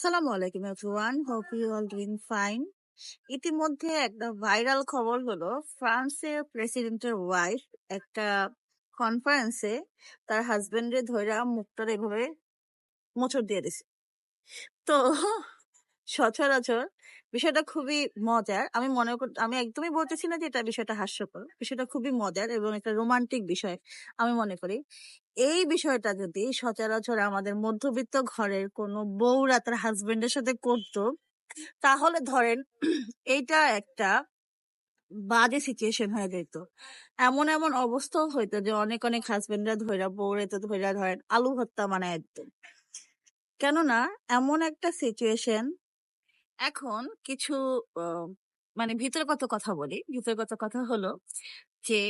আসসালামু আলাইকুম everyone. Hope you all doing fine ইতিমধ্যে একটা ভাইরাল খবর হলো, ফ্রান্সের প্রেসিডেন্টের ওয়াইফ একটা কনফারেন্সে তার হাজবেন্ডের ধৈরা মুখটা এভাবে মোচড় দিয়ে দিছে। তো সচরাচর বিষয়টা খুবই মজার। আমি মনে কর, আমি একদমই বলতেছি না যে এটা বিষয়টা হাস্যকর। বিষয়টা খুবই মজার এবং একটা রোমান্টিক বিষয় আমি মনে করি। এই বিষয়টা যদি সচরাচর আমাদের মধ্যবিত্ত ঘরের কোনো বউরা তার হাজবেন্ডের সাথে করতো, তাহলে ধরেন এইটা একটা বাজে সিচুয়েশন হয়ে যেত। এমন এমন অবস্থাও হইতো যে অনেক অনেক হাজবেন্ডরা ধৈরা বউরে তো ধৈরা ধরেন আলু ভর্তা বানায় দিত। কেননা এমন একটা সিচুয়েশন এখন কিছু মানে ভিতরগত কথা বলি। ভিতরগত কথা হলো যে,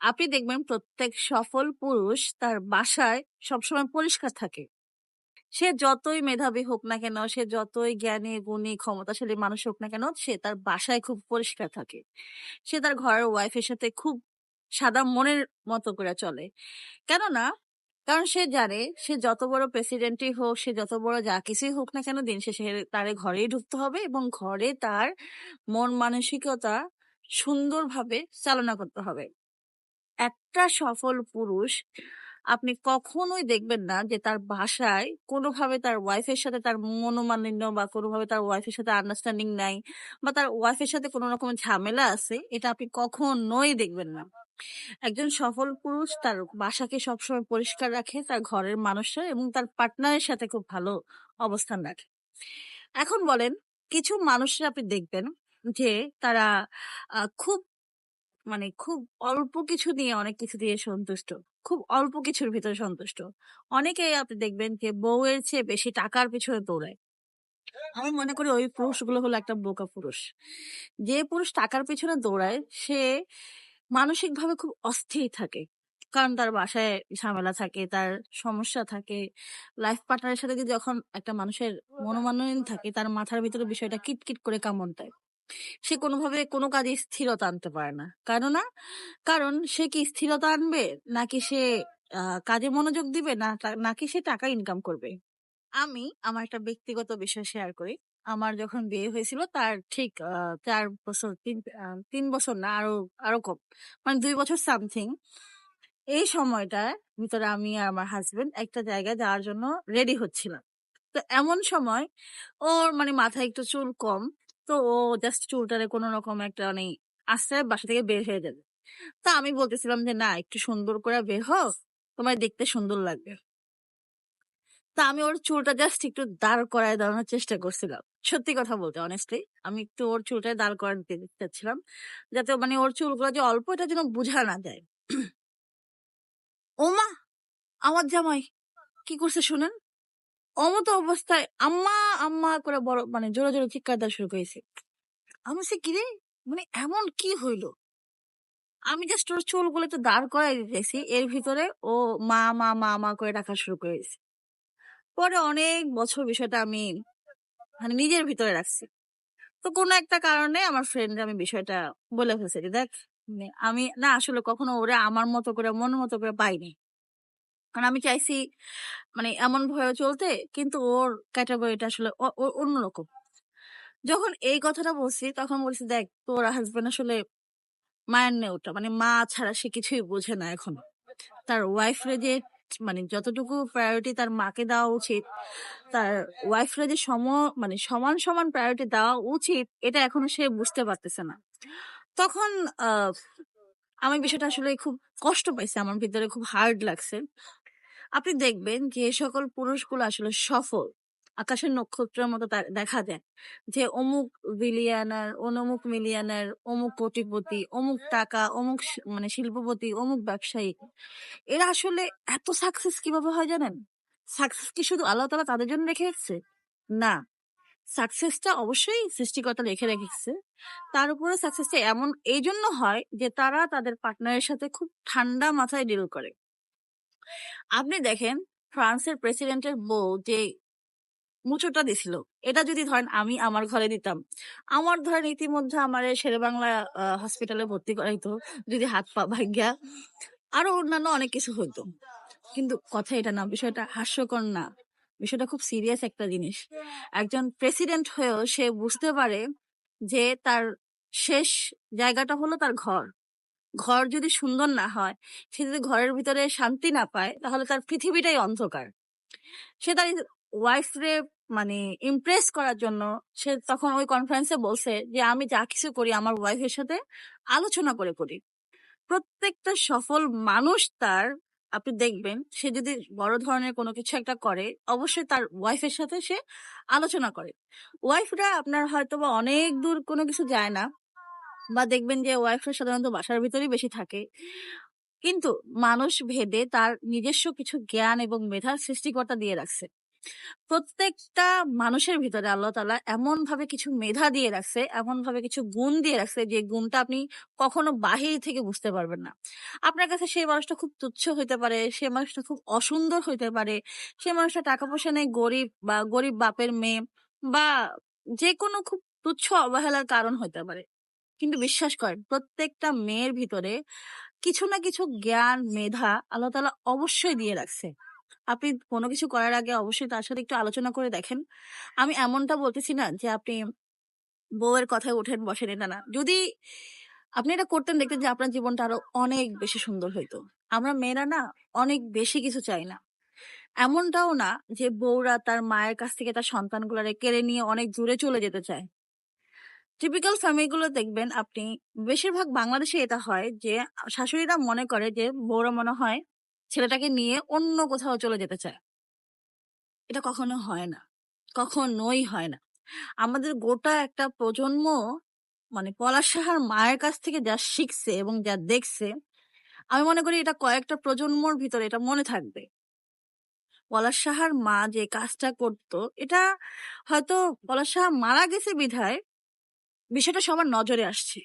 আপনি দেখবেন প্রত্যেক সফল পুরুষ তার বাসায় সবসময় পরিষ্কার থাকে। সে যতই মেধাবী হোক না কেন, সে যতই জ্ঞানী, গুণী, ক্ষমতাশালী মানুষ হোক না কেন, সে তার বাসায় খুব পরিষ্কার থাকে। সে তার ঘরের ওয়াইফের সাথে খুব সাদা মনের মতো করে চলে। কেননা কারণ সে জানে, সে যত বড় প্রেসিডেন্টই হোক, সে যত বড় যা কিছুই হোক না কেন, দিন শেষে তার ঘরেই ঢুকতে হবে এবং ঘরে তার মন মানসিকতা সুন্দরভাবে চালনা করতে হবে। একটা সফল পুরুষ, আপনি কখনোই দেখবেন না যে তার বাসায় কোনোভাবে তার ওয়াইফের সাথে তার মনোমালিন্য বা কোনোভাবে তার ওয়াইফের সাথে আন্ডারস্ট্যান্ডিং নাই বা তার ওয়াইফের সাথে কোনো রকম ঝামেলা আছে, এটা আপনি কখনোই দেখবেন না। একজন সফল পুরুষ তার বাসাকে সবসময় পরিষ্কার রাখে, তার ঘরের মানুষরা এবং তার পার্টনারের সাথে খুব ভালো অবস্থান রাখে। এখন বলেন, কিছু মানুষরা আপনি দেখবেন যে তারা খুব মানে খুব অল্প কিছু দিয়ে অনেক কিছু দিয়ে সন্তুষ্ট, খুব অল্প কিছুর ভিতরে সন্তুষ্ট। অনেকেই আপনি দেখবেন যে বউয়ের চেয়ে বেশি টাকার পিছনে দৌড়ায়। আমি মনে করি ওই পুরুষগুলো হলো একটা বোকা পুরুষ। যে পুরুষ টাকার পিছনে দৌড়ায়, সে মানসিকভাবে খুব অস্থির থাকে। কারণ তার বাসায় ঝামেলা থাকে, তার সমস্যা থাকে। লাইফ পার্টনারের সাথে যখন একটা মানুষের মনোমানয়ন থাকে, তার মাথার ভিতরে বিষয়টা কিটকিট করে কামড় দেয়। সে কোনোভাবে কোনো কাজে স্থিরতা আনতে পারে না। কেননা, কারণ সে কি স্থিরতা আনবে? নাকি সে কাজে মনোযোগ দিবে? না নাকি সে টাকা ইনকাম করবে? আমি আমার একটা ব্যক্তিগত বিষয় শেয়ার করি। আমার যখন বিয়ে হয়েছিল তার ঠিক চার বছর, তিন তিন বছর না, আরও আরও কম মানে দুই বছর সামথিং এই সময়টার ভিতরে আমি আর আমার হাজবেন্ড একটা জায়গায় যাওয়ার জন্য রেডি হচ্ছিলাম। তো এমন সময় ওর মানে মাথায় একটু চুল কম, তো ও জাস্ট চুলটারে কোনো রকম একটা মানে আস্তে বাসা থেকে বের হয়ে যাবে। তা আমি বলতেছিলাম যে, না, একটু সুন্দর করে বের হও তোমার দেখতে সুন্দর লাগবে। তা আমি ওর চুলটা জাস্ট একটু দাঁড় করায় দাঁড়ানোর চেষ্টা করছিলাম। সত্যি কথা বলতে অনেস্টলি আমি একটু ওর চুলটা দাঁড় করাতে দিতে চাচ্ছিলাম, যাতে মানে ওর চুলগুলো যে অল্প, এটা যেন বোঝা না যায়। ওমা! আমার জামাই, কি করছে শুনেন? অমতো অবস্থায় আম্মা আম্মা করে বড় মানে জোরে জোরে চিৎকার দেওয়া শুরু করেছে। আমি সে কিরে? মানে এমন কি হইল? আমি জাস্ট ওর চুলগুলো একটু দাঁড় করাই দিতেছি, এর ভিতরে ও মা মা মা মা করে ডাকা শুরু করেছে। পরে অনেক বছর বিষয়টা আমি মানে নিজের ভিতরে রাখছি। তো কোনো একটা কারণে আমার ফ্রেন্ড আমি বিষয়টা বলে ফেলছি যে, দেখ মানে আমি না আসলে কখনো ওরে আমার মতো করে মন মতো করে পাইনি। কারণ আমি চাইছি মানে এমন ভয়ে চলতে কিন্তু ওর ক্যাটাগরিটা আসলে অন্যরকম যখন এই কথাটা বলছি তখন বলছি দেখ তোর হাজবেন্ড আসলে মায়ের নেওটা মানে মা ছাড়া সে কিছুই বোঝে না এখন। তার ওয়াইফরে যে মানে যতটুকু প্রায়োরিটি তার মাকে দেওয়া উচিত, তার ওয়াইফরা যে সম মানে সমান সমান প্রায়োরিটি দেওয়া উচিত, এটা এখনও সে বুঝতে পারতেছে না। তখন আমি বিষয়টা আসলে খুব কষ্ট পাইছে, আমার ভিতরে খুব হার্ড লাগছে। আপনি দেখবেন যে সকল পুরুষগুলো আসলে সফল। আকাশের নক্ষত্রের মতো দেখা যায় যে অমুক বিলিয়নার অনমুক মিলিয়ানার অমুক কোটিপতি অমুক টাকা, অমুক মানে শিল্পপতি, অমুক ব্যবসায়ী। এরা আসলে এত সাকসেস কীভাবে হয় জানেন? সাকসেস কি শুধু আল্লাহ তালা তাদের জন্য রেখে রেখেছে না। সাকসেসটা অবশ্যই সৃষ্টিকর্তা রেখে রেখেছে। তার উপরে সাকসেসটা এমন এই জন্য হয় যে তারা তাদের পার্টনারের সাথে খুব ঠান্ডা মাথায় ডিল করে। আপনি দেখেন ফ্রান্সের প্রেসিডেন্টের বউ যে মুচোটা দিছিল। এটা যদি ধরেন আমি আমার ঘরে দিতাম, আমার ধরেন ইতিমধ্যে আমার শেরে বাংলা হসপিটালে ভর্তি করাইতো, যদি হাত পা ভাগ্যা আরও অন্যান্য অনেক কিছু হতো কিন্তু কথা এটা না, বিষয়টা হাস্যকর না। বিষয়টা খুব সিরিয়াস একটা জিনিস। একজন প্রেসিডেন্ট হয়েও সে বুঝতে পারে যে তার শেষ জায়গাটা হলো তার ঘর। ঘর যদি সুন্দর না হয়, সে যদি ঘরের ভিতরে শান্তি না পায়, তাহলে তার পৃথিবীটাই অন্ধকার। সে তার ওয়াইফ রে মানে ইমপ্রেস করার জন্য সে তখন ওই কনফারেন্সে বলছে যে, আমি যা কিছু করি আমার ওয়াইফের সাথে আলোচনা করে করি। প্রত্যেকটা সফল মানুষ তার, আপনি দেখবেন, সে যদি বড় ধরনের কোনো কিছু একটা করে, অবশ্যই তার ওয়াইফের সাথে সে আলোচনা করে। ওয়াইফরা আপনার হয়তো বা অনেক দূর কোনো কিছু যায় না বা দেখবেন যে ওয়াইফরা সাধারণত বাসার ভিতরেই বেশি থাকে। কিন্তু মানুষ ভেদে তার নিজস্ব কিছু জ্ঞান এবং মেধার সৃষ্টিকর্তা দিয়ে রাখছে। প্রত্যেকটা মানুষের ভিতরে আল্লাহ তালা এমন ভাবে কিছু মেধা দিয়ে রাখছে এমন ভাবে কিছু গুণ দিয়ে রাখছে যে গুণটা আপনি কখনো বাহির থেকে বুঝতে পারবেন না। আপনার কাছে সেই মানুষটা খুব তুচ্ছ হইতে পারে, সে মানুষটা খুব অসুন্দর হইতে পারে, সে মানুষটা টাকা পয়সা নেই গরিব বা গরিব বাপের মেয়ে বা যে কোনো খুব তুচ্ছ অবহেলার কারণ হইতে পারে। কিন্তু বিশ্বাস করেন, প্রত্যেকটা মেয়ের ভিতরে কিছু না কিছু জ্ঞান, মেধা আল্লাহ তালা অবশ্যই দিয়ে রাখছে। আপনি কোনো কিছু করার আগে অবশ্যই তার সাথে একটু আলোচনা করে দেখেন। আমি এমনটা বলতেছি না যে আপনি বউয়ের কথায় ওঠেন, বসেন, এটা না। যদি আপনি এটা করতেন, দেখতেন যে আপনার জীবনটা আরও অনেক বেশি সুন্দর হইতো। আমরা মেয়েরা না অনেক বেশি কিছু চাই না। এমনটাও না যে বউরা তার মায়ের কাছ থেকে তার সন্তানগুলারে কেড়ে নিয়ে অনেক দূরে চলে যেতে চায়। টিপিক্যাল ফ্যামিলিগুলো দেখবেন, আপনি বেশিরভাগ বাংলাদেশে এটা হয় যে শাশুড়িরা মনে করে যে বউরা মনে হয় ছেলেটাকে নিয়ে অন্য কোথাও চলে যেতে চায়। এটা কখনো হয় না। কখনোই হয় না। আমাদের গোটা একটা প্রজন্ম মানে পলাশ সাহার মায়ের কাছ থেকে যা শিখছে এবং যা দেখছে, আমি মনে করি এটা কয়েকটা প্রজন্মর ভিতরে এটা মনে থাকবে। পলাশ সাহার মা যে কাজটা করত, এটা হয়তো পলাশ সাহা মারা গেছে বিধায়, বিষয়টা সবার নজরে আসছে।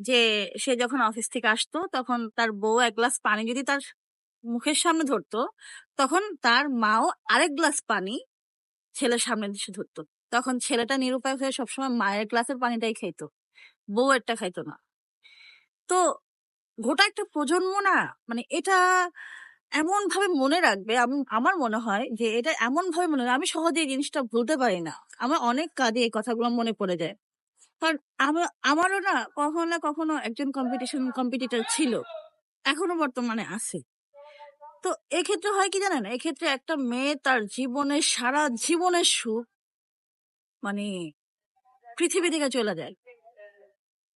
যে সে যখন অফিস থেকে আসতো, তখন তার বউ এক গ্লাস পানি যদি তার মুখের সামনে ধরতো, তখন তার মাও আরেক গ্লাস পানি ছেলের সামনে এসে ধরতো। তখন ছেলেটা নিরুপায় হয়ে সবসময় মায়ের গ্লাসের পানিটাই খাইতো, বউ একটা খাইতো না। তো গোটা একটা প্রজন্ম না মানে এটা এমন ভাবে মনে রাখবে, আমি, আমার মনে হয় যে এটা এমন ভাবে মনে, আমি সহজে এই জিনিসটা ভুলতে পারি না। আমার অনেক কাজে এই কথাগুলো মনে পড়ে যায়। কারণ আমার আমারও না কখনো না কখনো একজন কম্পিটিশন কম্পিটিটর ছিল, এখনও বর্তমানে আছে। তো এক্ষেত্রে হয় কি জানেন? এক্ষেত্রে একটা মেয়ে তার জীবনের, সারা জীবনের সুখ মানে পৃথিবী থেকে চলে যায়।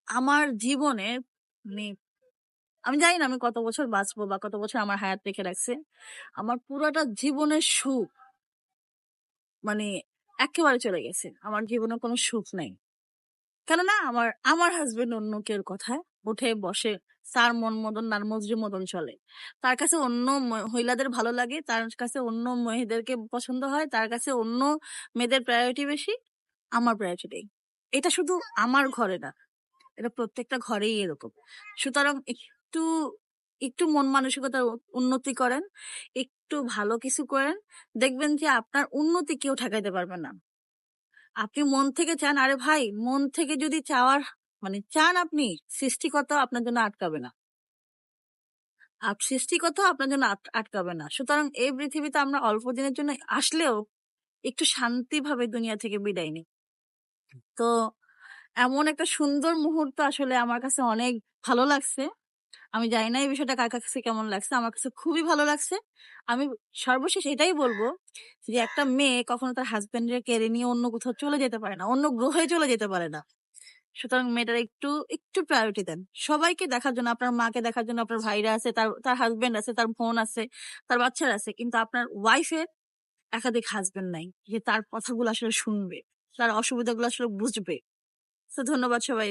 আমার জীবনে মানে আমি জানি না আমি কত বছর বাঁচবো বা কত বছর আমার হায়াত রেখে রাখছে। আমার পুরোটা জীবনের সুখ মানে একেবারে চলে গেছে। আমার জীবনে কোনো সুখ নাই। কেননা আমার আমার হাজবেন্ড অন্য কেউ কথায় উঠে বসে তার মন মদন নার মজরি মদন চলে। তার কাছে অন্য মহিলাদের ভালো লাগে, তার কাছে অন্য মেয়েদেরকে পছন্দ হয়, তার কাছে অন্য মেয়েদের প্রায়োরিটি বেশি, আমার প্রায়োরিটি এটা শুধু আমার ঘরে না, এটা প্রত্যেকটা ঘরেই এরকম। সুতরাং একটু একটু মন মানসিকতার উন্নতি করেন, একটু ভালো কিছু করেন, দেখবেন যে আপনার উন্নতি কেউ ঠেকাইতে পারবে না। আপনি মন থেকে চান, আরে ভাই, মন থেকে যদি চাওয়ার মানে চান আপনি, সৃষ্টিকর্তা আপনার জন্য আটকাবে না। আর সৃষ্টিকর্তা আপনার জন্য আটকাবে না। সুতরাং এই পৃথিবীতে আমরা অল্প দিনের জন্য আসলেও একটু শান্তিভাবে দুনিয়া থেকে বিদায় নিই। তো এমন একটা সুন্দর মুহূর্ত আসলে আমার কাছে অনেক ভালো লাগছে। আমি জানি না এই বিষয়টা কার কাছে কেমন লাগছে, আমার কাছে খুবই ভালো লাগছে। আমি সর্বশেষ এটাই বলব যে একটা মেয়ে কখনো তার হাজবেন্ডের কেড়ে নিয়ে অন্য কোথাও চলে যেতে পারে না, অন্য গ্রহে চলে যেতে পারে না। সুতরাং মেয়েটার একটু একটু প্রায়োরিটি দেন। সবাইকে দেখার জন্য, আপনার মাকে দেখার জন্য, আপনার ভাইরা আছে, তার তার হাজবেন্ড আছে, তার বোন আছে, তার বাচ্চারা আছে, কিন্তু আপনার ওয়াইফের একাধিক হাজবেন্ড নাই। যে তার কথাগুলো আসলে শুনবে, তার অসুবিধাগুলো আসলে বুঝবে। তো ধন্যবাদ সবাই